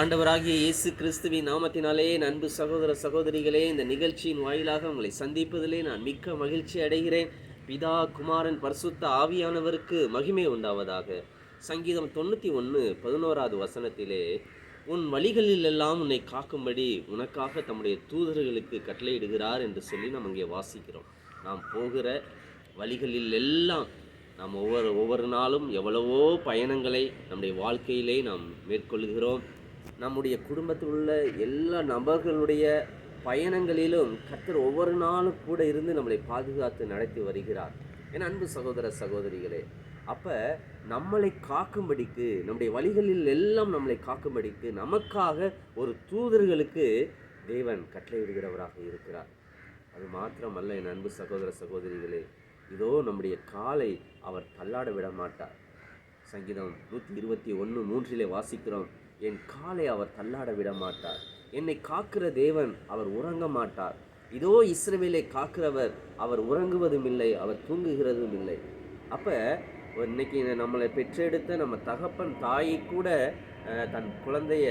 ஆண்டவராகிய இயேசு கிறிஸ்துவின் நாமத்தினாலே அன்பு சகோதர சகோதரிகளே இந்த நிகழ்ச்சியின் வாயிலாக உங்களை சந்திப்பதிலே நான் மிக்க மகிழ்ச்சி அடைகிறேன். பிதா குமாரன் பரிசுத்த ஆவியானவருக்கு மகிமை உண்டாவதாக. சங்கீதம் தொண்ணூற்றி ஒன்று பதினோராவது வசனத்திலே உன் வழிகளில் எல்லாம் உன்னை காக்கும்படி உனக்காக தம்முடைய தூதர்களுக்கு கட்டளையிடுகிறார் என்று சொல்லி நாம் அங்கே வாசிக்கிறோம். நாம் போகிற வழிகளில் எல்லாம் நாம் ஒவ்வொரு ஒவ்வொரு நாளும் எவ்வளவோ பயணங்களை நம்முடைய வாழ்க்கையிலே நாம் மேற்கொள்கிறோம். நம்முடைய குடும்பத்தில் உள்ள எல்லா நபர்களுடைய பயணங்களிலும் கத்தர் ஒவ்வொரு நாளும் கூட இருந்து நம்மளை பாதுகாத்து நடத்தி வருகிறார். என் அன்பு சகோதர சகோதரிகளே அப்போ நம்மளை காக்கும்படிக்கு நம்முடைய வழிகளில் எல்லாம் நம்மளை காக்கும்படிக்கு நமக்காக ஒரு தூதர்களுக்கு தேவன் கட்டளையிடுகிறவராக இருக்கிறார். அது மாத்திரமல்ல என் அன்பு சகோதர சகோதரிகளே இதோ நம்முடைய காலை அவர் தள்ளாட விட மாட்டார் சங்கீதம் நூற்றி இருபத்தி ஒன்று மூன்றிலே வாசிக்கிறோம் என் காலை அவர் தள்ளாட விட மாட்டார் என்னை காக்கிற தேவன் அவர் உறங்க மாட்டார் இதோ இஸ்ரவேலை காக்கிறவர் அவர் உறங்குவதும் இல்லை அவர் தூங்குகிறதும் இல்லை அப்போ இன்னைக்கு நம்மளை பெற்றெடுத்த நம்ம தகப்பன் தாயை கூட அஹ், தன் குழந்தைய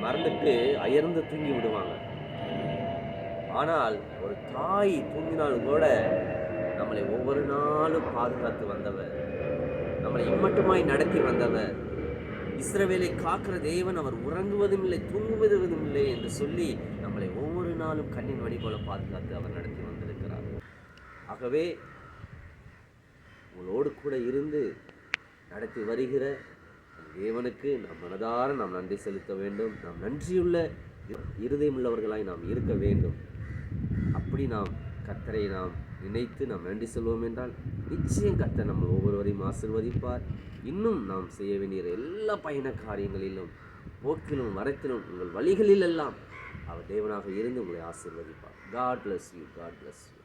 மறந்துட்டு அயர்ந்து தூங்கி விடுவாங்க. ஆனால் ஒரு தாய் தூங்கினாலும் கூட நம்மளை ஒவ்வொரு நாளும் பாதுகாத்து வந்தவர். நம்மளை இம்மட்டுமாய் நடத்தி வந்தவர். இஸ்ரவேலை காக்கிற தேவன் அவர் உறங்குவதும் இல்லை தூங்குவதும் இல்லை என்று சொல்லி நம்மளை ஒவ்வொரு நாளும் கண்ணின் வழி போல பாதுகாத்து அவர் நடத்தி வந்திருக்கிறார். ஆகவே உங்களோடு கூட இருந்து நடத்தி வருகிற தேவனுக்கு நாம் மனதார நாம் நன்றி செலுத்த வேண்டும். நாம் நன்றியுள்ள இருதயமுள்ளவர்களாய் நாம் இருக்க வேண்டும். அப்படி நாம் கத்தரை நாம் நினைத்து நாம் நன்றி சொல்வோம் என்றால் நிச்சயம் கர்த்தர் நம்ம ஒவ்வொருவரையும் ஆசிர்வதிப்பார். இன்னும் நாம் செய்ய வேண்டிய எல்லா பயண காரியங்களிலும் போக்கிலும் வரத்திலும் உங்கள் வழிகளிலெல்லாம் அவர் தேவனாக இருந்து உங்களை ஆசிர்வதிப்பார். God bless you God bless you